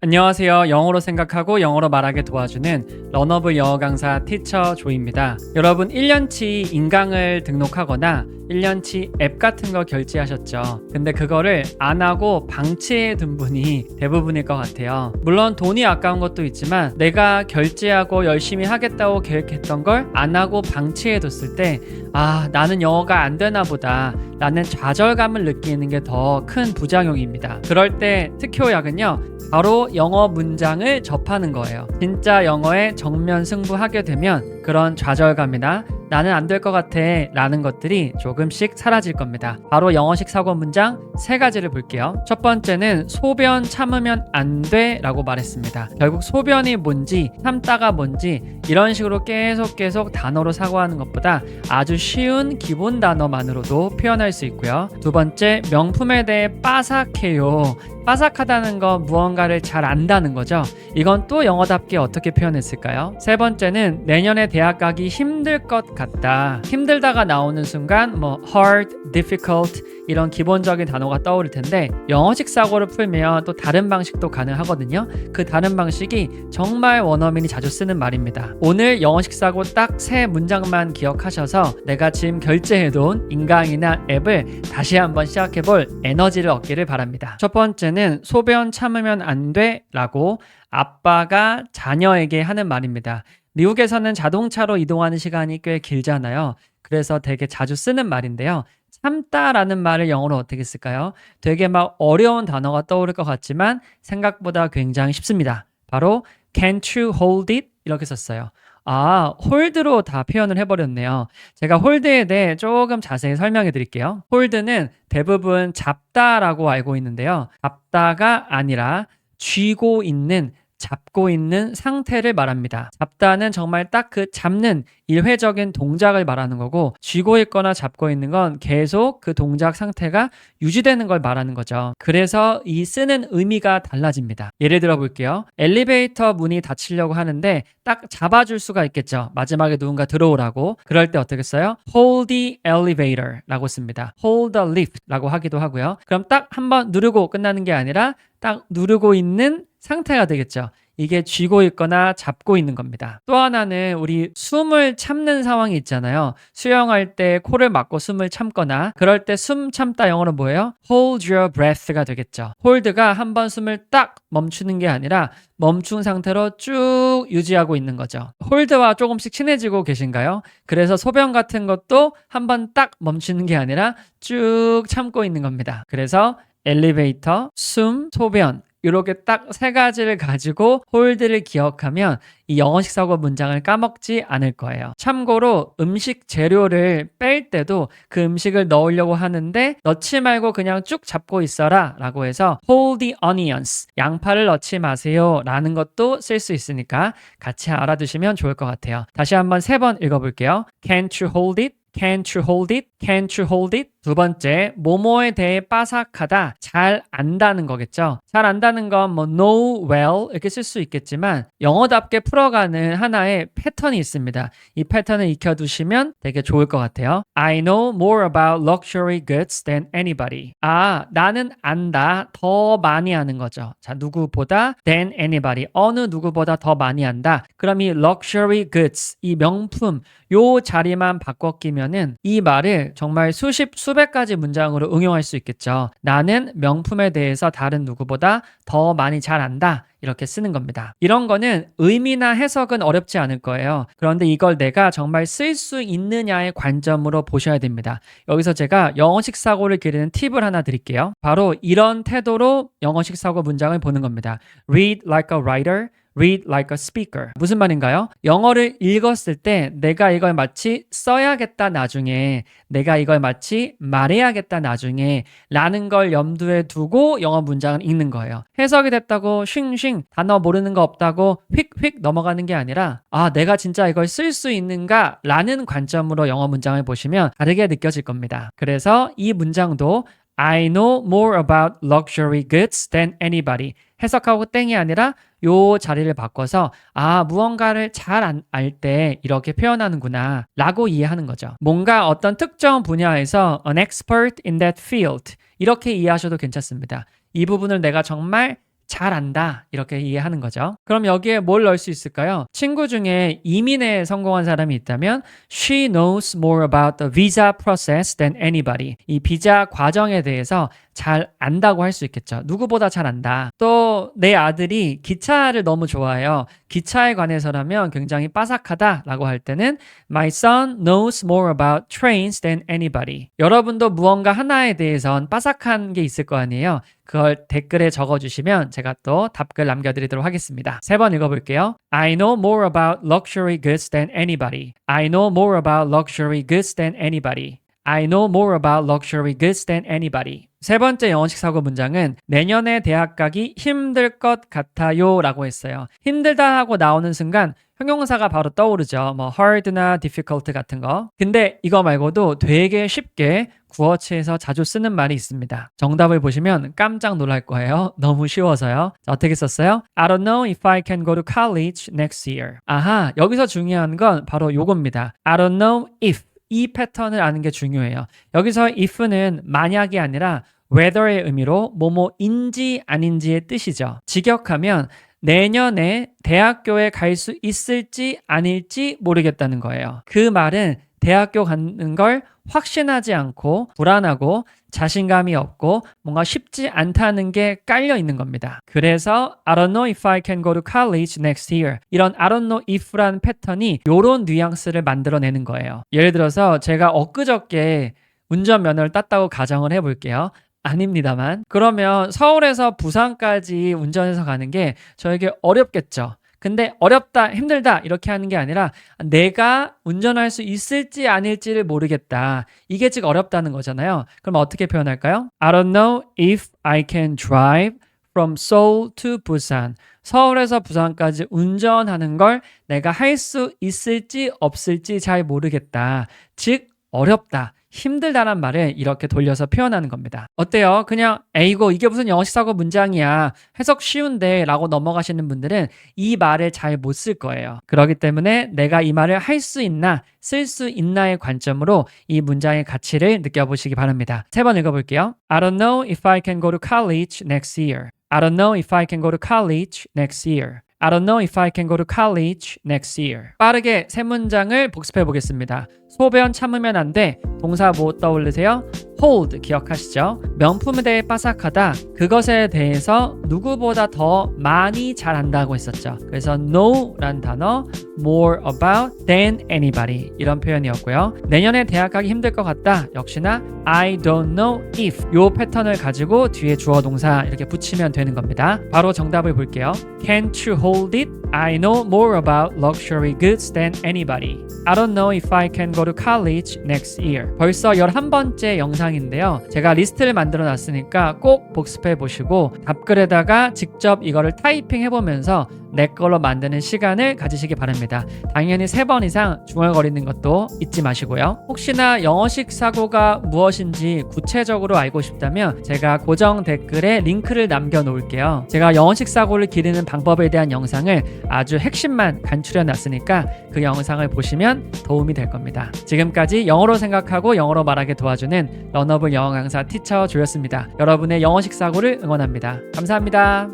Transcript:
안녕하세요. 영어로 생각하고 영어로 말하게 도와주는 런어블 영어 강사 티처 조입니다. 여러분 1년치 인강을 등록하거나 1년치 앱 같은 거 결제하셨죠. 근데 그거를 안 하고 방치해 둔 분이 대부분일 것 같아요. 물론 돈이 아까운 것도 있지만 내가 결제하고 열심히 하겠다고 계획했던 걸 안 하고 방치해 뒀을 때 아, 나는 영어가 안 되나 보다. 라는 좌절감을 느끼는 게 더 큰 부작용입니다. 그럴 때 특효약은요. 바로 영어 문장을 접하는 거예요. 진짜 영어에 정면 승부하게 되면 그런 좌절감이나 나는 안 될 것 같아 라는 것들이 조금씩 사라질 겁니다. 바로 영어식 사고 문장 세 가지를 볼게요. 첫 번째는 소변 참으면 안 돼 라고 말했습니다. 결국 소변이 뭔지 참다가 뭔지 이런 식으로 계속 계속 단어로 사고하는 것보다 아주 쉬운 기본 단어만으로도 표현할 수 있고요. 두 번째 명품에 대해 빠삭해요. 빠삭하다는 건 무언가를 잘 안다는 거죠. 이건 또 영어답게 어떻게 표현했을까요? 세 번째는 내년에 대학 가기 힘들 것 같다. 힘들다가 나오는 순간 뭐 hard, difficult 이런 기본적인 단어가 떠오를 텐데 영어식 사고를 풀면 또 다른 방식도 가능하거든요. 그 다른 방식이 정말 원어민이 자주 쓰는 말입니다. 오늘 영어식 사고 딱 세 문장만 기억하셔서 내가 지금 결제해둔 인강이나 앱을 다시 한번 시작해볼 에너지를 얻기를 바랍니다. 첫 번째는 소변 참으면 안 돼 라고 아빠가 자녀에게 하는 말입니다. 미국에서는 자동차로 이동하는 시간이 꽤 길잖아요. 그래서 되게 자주 쓰는 말인데요. 참다라는 말을 영어로 어떻게 쓸까요? 되게 막 어려운 단어가 떠오를 것 같지만 생각보다 굉장히 쉽습니다. 바로 can't you hold it? 이렇게 썼어요. 아, 홀드로 다 표현을 해버렸네요. 제가 홀드에 대해 조금 자세히 설명해 드릴게요. 홀드는 대부분 잡다라고 알고 있는데요. 잡다가 아니라 쥐고 있는 잡고 있는 상태를 말합니다. 잡다는 정말 딱 그 잡는 일회적인 동작을 말하는 거고 쥐고 있거나 잡고 있는 건 계속 그 동작 상태가 유지되는 걸 말하는 거죠. 그래서 이 쓰는 의미가 달라집니다. 예를 들어 볼게요. 엘리베이터 문이 닫히려고 하는데 딱 잡아줄 수가 있겠죠. 마지막에 누군가 들어오라고. 그럴 때 어떻게 써요? Hold the elevator 라고 씁니다. Hold the lift 라고 하기도 하고요. 그럼 딱 한번 누르고 끝나는 게 아니라 딱 누르고 있는 상태가 되겠죠. 이게 쥐고 있거나 잡고 있는 겁니다. 또 하나는 우리 숨을 참는 상황이 있잖아요. 수영할 때 코를 막고 숨을 참거나 그럴 때 숨 참다 영어로 뭐예요? hold your breath가 되겠죠. hold가 한 번 숨을 딱 멈추는 게 아니라 멈춘 상태로 쭉 유지하고 있는 거죠. 홀드와 조금씩 친해지고 계신가요? 그래서 소변 같은 것도 한 번 딱 멈추는 게 아니라 쭉 참고 있는 겁니다. 그래서 엘리베이터, 숨, 소변 이렇게 딱 세 가지를 가지고 홀드를 기억하면 이 영어식 사고 문장을 까먹지 않을 거예요. 참고로 음식 재료를 뺄 때도 그 음식을 넣으려고 하는데 넣지 말고 그냥 쭉 잡고 있어라 라고 해서 hold the onions 양파를 넣지 마세요 라는 것도 쓸 수 있으니까 같이 알아두시면 좋을 것 같아요. 다시 한번 세 번 읽어볼게요. Can't you hold it? Can't you hold it? Can't you hold it? 두 번째, 뭐뭐에 대해 빠삭하다, 잘 안다는 거겠죠. 잘 안다는 건 뭐 know well 이렇게 쓸 수 있겠지만 영어답게 풀어가는 하나의 패턴이 있습니다. 이 패턴을 익혀두시면 되게 좋을 것 같아요. I know more about luxury goods than anybody. 아, 나는 안다, 더 많이 아는 거죠. 자, 누구보다 than anybody. 어느 누구보다 더 많이 안다. 그럼 이 luxury goods, 이 명품, 요 자리만 바꿔 끼면은 이 말을 정말 수십, 수백 가지 문장으로 응용할 수 있겠죠. 나는 명품에 대해서 다른 누구보다 더 많이 잘 안다. 이렇게 쓰는 겁니다. 이런 거는 의미나 해석은 어렵지 않을 거예요. 그런데 이걸 내가 정말 쓸 수 있느냐의 관점으로 보셔야 됩니다. 여기서 제가 영어식 사고를 기르는 팁을 하나 드릴게요. 바로 이런 태도로 영어식 사고 문장을 보는 겁니다. Read like a writer. Read like a speaker. 무슨 말인가요? 영어를 읽었을 때 내가 이걸 마치 써야겠다 나중에 내가 이걸 마치 말해야겠다 나중에 라는 걸 염두에 두고 영어 문장을 읽는 거예요. 해석이 됐다고 쉥쉥 단어 모르는 거 없다고 휙휙 넘어가는 게 아니라 아 내가 진짜 이걸 쓸 수 있는가 라는 관점으로 영어 문장을 보시면 다르게 느껴질 겁니다. 그래서 이 문장도 I know more about luxury goods than anybody. 해석하고 땡이 아니라 요 자리를 바꿔서 아 무언가를 잘 알 때 이렇게 표현하는구나 라고 이해하는 거죠. 뭔가 어떤 특정 분야에서 an expert in that field 이렇게 이해하셔도 괜찮습니다. 이 부분을 내가 정말 잘한다 이렇게 이해하는 거죠. 그럼 여기에 뭘 넣을 수 있을까요? 친구 중에 이민에 성공한 사람이 있다면 She knows more about the visa process than anybody. 이 비자 과정에 대해서 잘 안다고 할 수 있겠죠. 누구보다 잘 안다. 또 내 아들이 기차를 너무 좋아해요. 기차에 관해서라면 굉장히 빠삭하다라고 할 때는 My son knows more about trains than anybody. 여러분도 무언가 하나에 대해선 빠삭한 게 있을 거 아니에요. 그걸 댓글에 적어주시면 제가 또 답글 남겨드리도록 하겠습니다. 세 번 읽어볼게요. I know more about luxury goods than anybody. I know more about luxury goods than anybody. I know more about luxury goods than anybody. 세 번째 영어식 사고 문장은 내년에 대학 가기 힘들 것 같아요 라고 했어요. 힘들다 하고 나오는 순간 형용사가 바로 떠오르죠. 뭐 hard나 difficult 같은 거. 근데 이거 말고도 되게 쉽게 구어체에서 자주 쓰는 말이 있습니다. 정답을 보시면 깜짝 놀랄 거예요. 너무 쉬워서요. 자, 어떻게 썼어요? I don't know if I can go to college next year. 아하, 여기서 중요한 건 바로 요겁니다. I don't know if 이 패턴을 아는 게 중요해요. 여기서 if는 만약이 아니라 whether의 의미로 뭐뭐인지 아닌지의 뜻이죠. 직역하면 내년에 대학교에 갈 수 있을지 아닐지 모르겠다는 거예요. 그 말은 대학교 가는 걸 확신하지 않고 불안하고 자신감이 없고 뭔가 쉽지 않다는 게 깔려 있는 겁니다. 그래서 I don't know if I can go to college next year. 이런 I don't know if라는 패턴이 이런 뉘앙스를 만들어내는 거예요. 예를 들어서 제가 엊그저께 운전면허를 땄다고 가정을 해볼게요. 아닙니다만. 그러면 서울에서 부산까지 운전해서 가는 게 저에게 어렵겠죠. 근데 어렵다, 힘들다 이렇게 하는 게 아니라 내가 운전할 수 있을지 아닐지를 모르겠다. 이게 즉 어렵다는 거잖아요. 그럼 어떻게 표현할까요? I don't know if I can drive from Seoul to Busan. 서울에서 부산까지 운전하는 걸 내가 할 수 있을지 없을지 잘 모르겠다. 즉 어렵다. 힘들다란 말을 이렇게 돌려서 표현하는 겁니다. 어때요? 그냥 에이고 이게 무슨 영어식 사고 문장이야. 해석 쉬운데 라고 넘어가시는 분들은 이 말을 잘 못 쓸 거예요. 그렇기 때문에 내가 이 말을 할 수 있나 쓸 수 있나의 관점으로 이 문장의 가치를 느껴보시기 바랍니다. 세 번 읽어볼게요. I don't know if I can go to college next year. I don't know if I can go to college next year. I don't know if I can go to college next year. 빠르게 세 문장을 복습해 보겠습니다. 소변 참으면 안 돼. 동사 뭐 떠올리세요? Hold 기억하시죠? 명품에 대해 빠삭하다. 그것에 대해서 누구보다 더 많이 잘한다고 했었죠. 그래서 know라는 단어 more about than anybody 이런 표현이었고요. 내년에 대학 가기 힘들 것 같다. 역시나 I don't know if 요 패턴을 가지고 뒤에 주어 동사 이렇게 붙이면 되는 겁니다. 바로 정답을 볼게요. Can't you hold it? I know more about luxury goods than anybody. I don't know if I can go to college next year. 벌써 11번째 영상인데요. 제가 리스트를 만들어 놨으니까 꼭 복습해 보시고 답글에다가 직접 이거를 타이핑 해 보면서 내 걸로 만드는 시간을 가지시기 바랍니다. 당연히 세 번 이상 중얼거리는 것도 잊지 마시고요. 혹시나 영어식 사고가 무엇인지 구체적으로 알고 싶다면 제가 고정 댓글에 링크를 남겨 놓을게요. 제가 영어식 사고를 기르는 방법에 대한 영상을 아주 핵심만 간추려 놨으니까 그 영상을 보시면 도움이 될 겁니다. 지금까지 영어로 생각하고 영어로 말하게 도와주는 런너블 영어 강사 티처 조였습니다. 여러분의 영어식 사고를 응원합니다. 감사합니다.